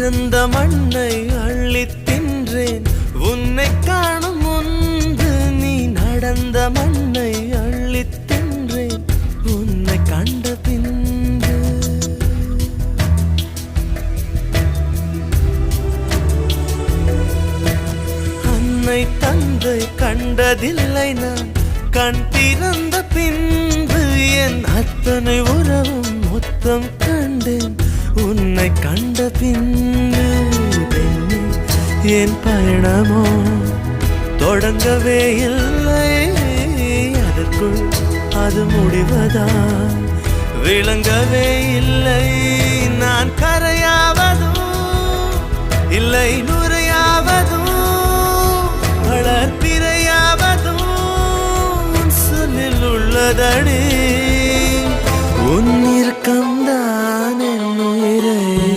பிறந்த மண்ணை அள்ளி தின்றேன். உன்னை காணும் முன்பு நீ நடந்த மண்ணை அள்ளி தின்றேன். உன்னை கண்ட பின்பு. அன்னை தந்தை கண்டதில்லை நான். கண் திறந்த பின்பு என் அத்தனை உறவும் மொத்தம் கண்டேன். உன்னை கண்ட பின்னு என் பயணமோ? தொடங்கவே இல்லை. அதற்குள் அது முடிவதா? விளங்கவே இல்லை. நான் கரையாவதும் இல்லை நுரையாவதும் வளர்ப்பிரையாவதும் சொல்லில் உள்ளதடி